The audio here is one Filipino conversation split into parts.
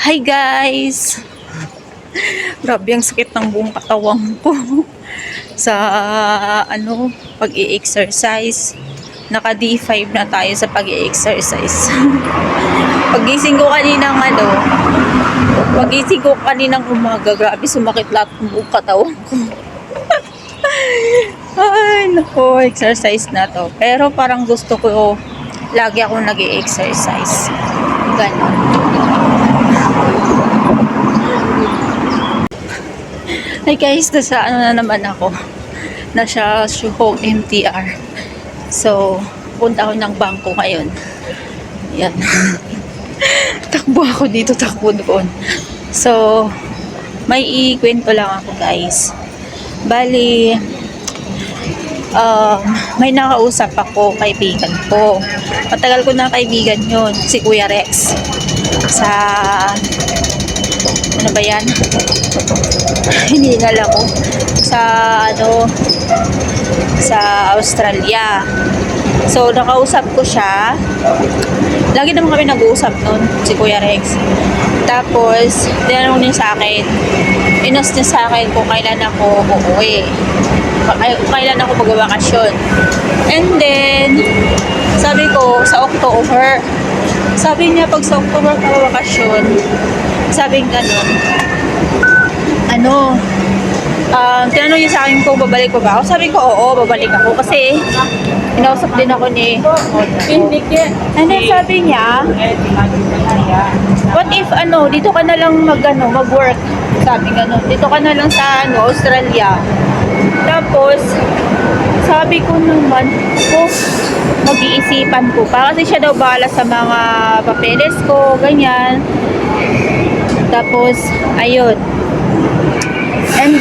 Hi guys! Grabe ang sakit ng buong katawan ko. sa ano, pag-i-exercise. Naka D5 na tayo sa pag-i-exercise. Pagising ko kaninang ano, pagising ko kaninang umaga, grabe sumakit lahat ng buong katawan ko. Ay, nako, exercise na to. Pero parang gusto ko, lagi ako nag exercise Ganon. Hi guys, nasa ano na naman ako. Nasa Shuho MTR. So, punta ako ng bangko ngayon. Yan. takbo ako dito, takbo doon. So, may ikwento lang ako guys. Bali, um, may nakausap ako kaibigan ko. Matagal ko na kaibigan yun, si Kuya Rex. Sa, ano ba yan? Hiningal ako. Sa, ano, sa Australia. So, nakausap ko siya. Lagi naman kami nag-uusap nun, si Kuya Rex. Tapos, tinanong niya sa akin, inos niya sa akin kung kailan ako uuwi. Kung kailan ako magbabakasyon. And then, sabi ko, sa October. Sabi niya, pag sa October ka magbabakasyon, sabi ganun, ano, um, tinanong niya sa akin kung babalik pa ba ako. Sabi ko, oo, babalik ako. Kasi, inausap din ako ni then sabi niya, what if ano, dito ka na lang mag, ano, mag-work. Sabi gano'n, dito ka na lang sa ano, Australia. Tapos, sabi ko naman, ko, mag-iisipan ko pa. Kasi siya daw bahala sa mga papeles ko, ganyan. Tapos, ayun.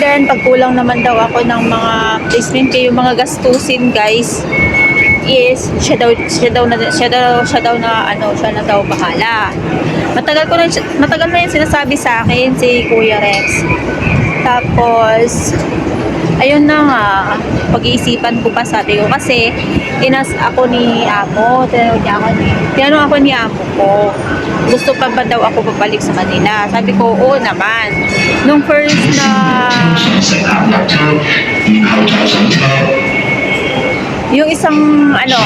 Then, pagkulang naman daw ako ng mga placement kayo, mga gastusin, guys, is siya daw siya daw na siya daw siya daw na ano siya na daw bahala. Matagal ko na matagal na 'yung sinasabi sa akin si Kuya Rex. Tapos ayun na nga pag-iisipan ko pa sabi ko kasi inas ako ni Amo, tinanong niya ako ni, tinanong ako ni Amo ko, gusto pa ba daw ako babalik sa Manila? Sabi ko, oo naman. Nung first na... Yung isang, ano,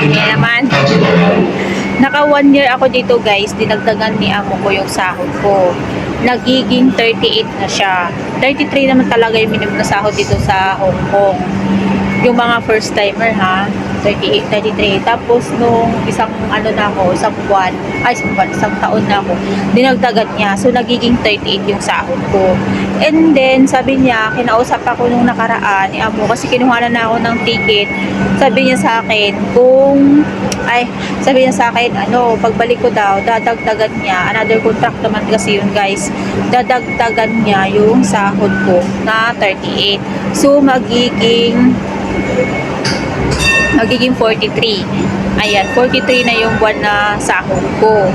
hindi naman. Naka one year ako dito guys, dinagdagan ni amo ko yung sahod ko. Nagiging 38 na siya. 33 naman talaga yung minimum na sahod dito sa Hong Kong yung mga first timer ha, 38, 33. Tapos nung isang ano na ako, isang buwan, ay isang buwan, isang taon na ako, dinagdagan niya. So nagiging 38 yung sahod ko. And then sabi niya, kinausap ako nung nakaraan ni amo kasi kinuha na ako ng ticket. Sabi niya sa akin, kung ay, sabi niya sa akin, ano, pagbalik ko daw, dadagdagan niya, another contract naman kasi yun guys, dadagdagan niya yung sahod ko na 38. So, magiging, magiging 43. Ayan, 43 na yung buwan na sahod ko.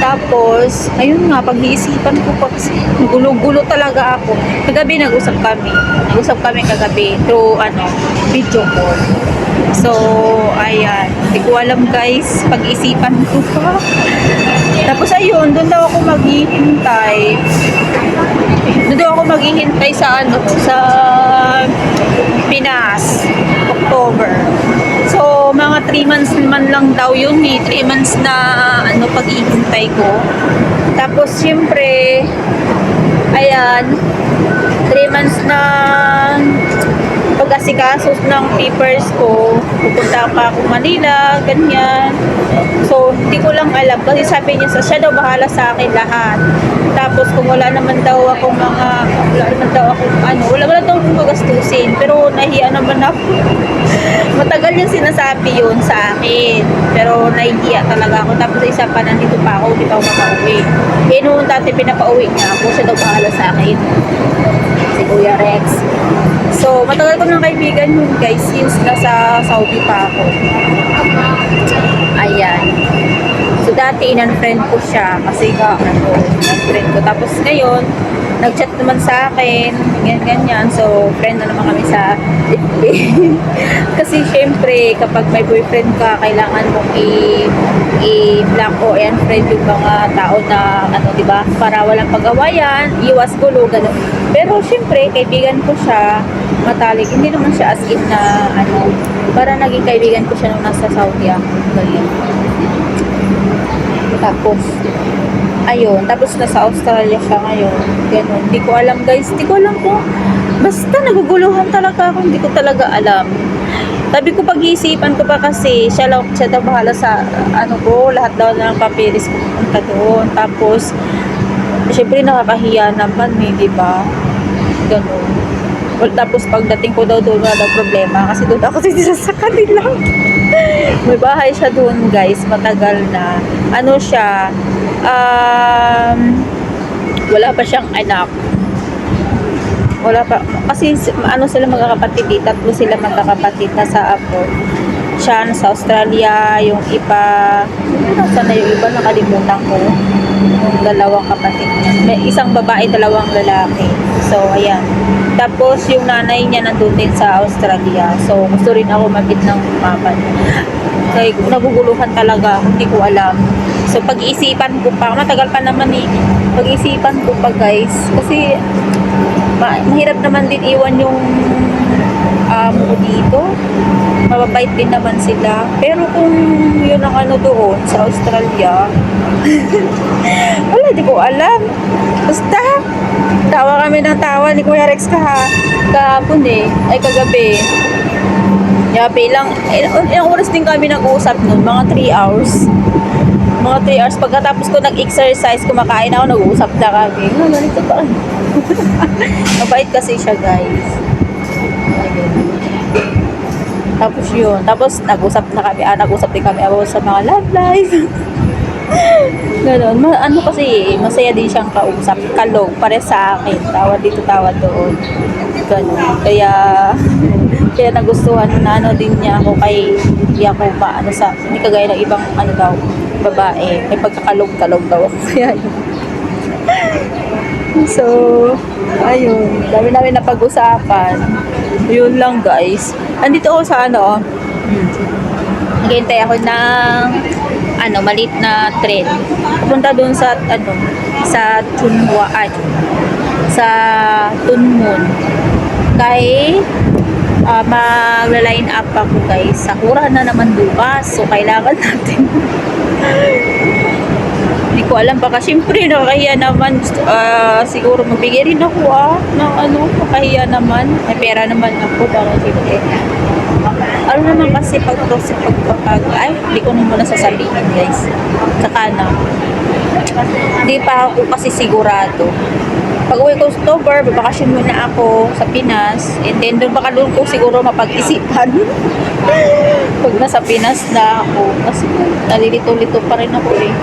Tapos, ayun nga, pag-iisipan ko pa kasi gulo-gulo talaga ako. Kagabi nag-usap kami. Nag-usap kami kagabi through, ano, video call. So, ayan. Hindi ko alam guys, pag-isipan ko pa. Tapos ayun, doon daw ako maghihintay. Doon daw ako maghihintay sa ano, sa Pinas, October. So, mga 3 months naman lang daw yun eh. 3 months na ano, paghihintay ko. Tapos, syempre, ayan, 3 months na pag-asikaso ng papers ko, pupunta pa ako Manila, ganyan. So, hindi ko lang alam kasi sabi niya sa siya daw bahala sa akin lahat. Tapos kung wala naman daw akong mga, wala naman daw akong ano, wala, wala daw akong magastusin. Pero nahiya naman ako. Matagal yung sinasabi yun sa akin. Pero nahihiya talaga ako. Tapos isa pa, nandito pa ako, hindi pa ako makauwi. Eh, noon dati pinapauwi niya ako, siya daw bahala sa akin. Si Kuya Rex. So, matagal ko ng kaibigan yun guys since nasa Saudi pa ako. Ayan. So, dati in-unfriend ko siya kasi nga, ano, in-unfriend ko. Tapos ngayon, nag-chat naman sa akin, ganyan, ganyan. So, friend na naman kami sa. Kasi, syempre, kapag may boyfriend ka, kailangan mong i- i-block o i-unfriend yung mga tao na, ano, di ba? Para walang pag-awayan, iwas gulo, gano'n. Pero, syempre, kaibigan ko siya, matalik. Hindi naman siya as in na, ano, para naging kaibigan ko siya nung nasa Saudi ako. Ganyan. Tapos, ayun, tapos nasa Australia siya ngayon. Ganun. Hindi ko alam guys, hindi ko alam kung, basta naguguluhan talaga ako, hindi ko talaga alam. Sabi ko pag-iisipan ko pa kasi siya lang siya daw bahala sa ano ko, lahat daw na ng papeles ko pupunta doon. Tapos syempre nakakahiya naman eh, di ba? Ganun. Well, tapos pagdating ko daw doon wala daw problema kasi doon ako sisa sa kanila. May bahay siya doon guys, matagal na. Ano siya, um, wala pa siyang anak. Wala pa, kasi si- ano sila magkakapatid eh, tatlo sila magkakapatid na sa abroad. Siya nasa Australia, yung iba, nasa na yung iba, nakalimutan ko. Yung dalawang kapatid. May isang babae, dalawang lalaki. So, ayan. Tapos, yung nanay niya nandun din sa Australia. So, gusto rin ako mabit ng mama. Kaya naguguluhan talaga, hindi ko alam. So, pag-iisipan ko pa, matagal pa naman eh. Pag-iisipan ko pa guys. Kasi, ma- mahirap naman din iwan yung ko dito. Mababait din naman sila. Pero kung yun ang ano doon sa Australia, wala, di ko alam. Basta, tawa kami ng tawa ni Kuya Rex kaha, kahapon eh, ay kagabi. Yabe lang, ilang, ilang oras din kami nag-uusap nun, mga 3 hours. Mga 3 hours. Pagkatapos ko nag-exercise, kumakain ako, nag-uusap na kami. Ah, ganito pa. Mabait kasi siya, guys. Tapos yun. Tapos nag-usap na kami. Ah, nag-usap din kami about sa mga love life. Ganon. Ma- ano kasi, masaya din siyang kausap. Kalog, pare sa akin. Tawad dito, tawad doon. Ganon. Kaya, kaya nagustuhan na ano din niya ako kay hindi ako pa ano sa hindi kagaya ng ibang ano daw babae. May pagkakalog-kalog daw. So ayun. Dami namin na pag-usapan. Yun lang guys. Andito ako sa ano hmm. naghihintay ako ng ano malit na train. Punta doon sa ano sa Tunwa ay sa Tunmun. Kay uh, magla-line up ako guys. Sakura na naman bukas. So, kailangan natin. Hindi ko alam. Baka syempre, nakakahiya naman. ah, siguro mabigay rin ako ah. Ng ano, makahiya naman. May pera naman ako. Baka syempre. Ano naman kasi pag kasi pagpapag ay hindi ko na sasabihin guys saka na hindi pa ako kasi sigurado pag uwi ko sa October, babakasyon muna ako sa Pinas. And then, doon baka doon ko siguro mapag-isipan. Pag nasa Pinas na ako. Kasi nalilito-lito pa rin ako eh.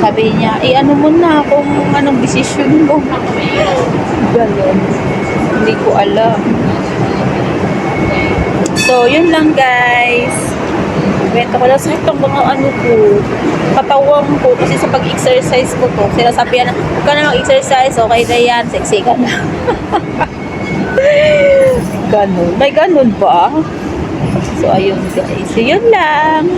Sabi niya, eh ano mo na kung anong desisyon mo. Ganon. Hindi ko alam. So, yun lang guys. Kwento ko lang sa itong mga ano ko, katawan ko kasi sa pag-exercise ko to, sinasabihan na, huwag ka na mag-exercise, okay na yan, sexy ka na. ganun. May ganun ba? So, ayun guys. So, yun lang.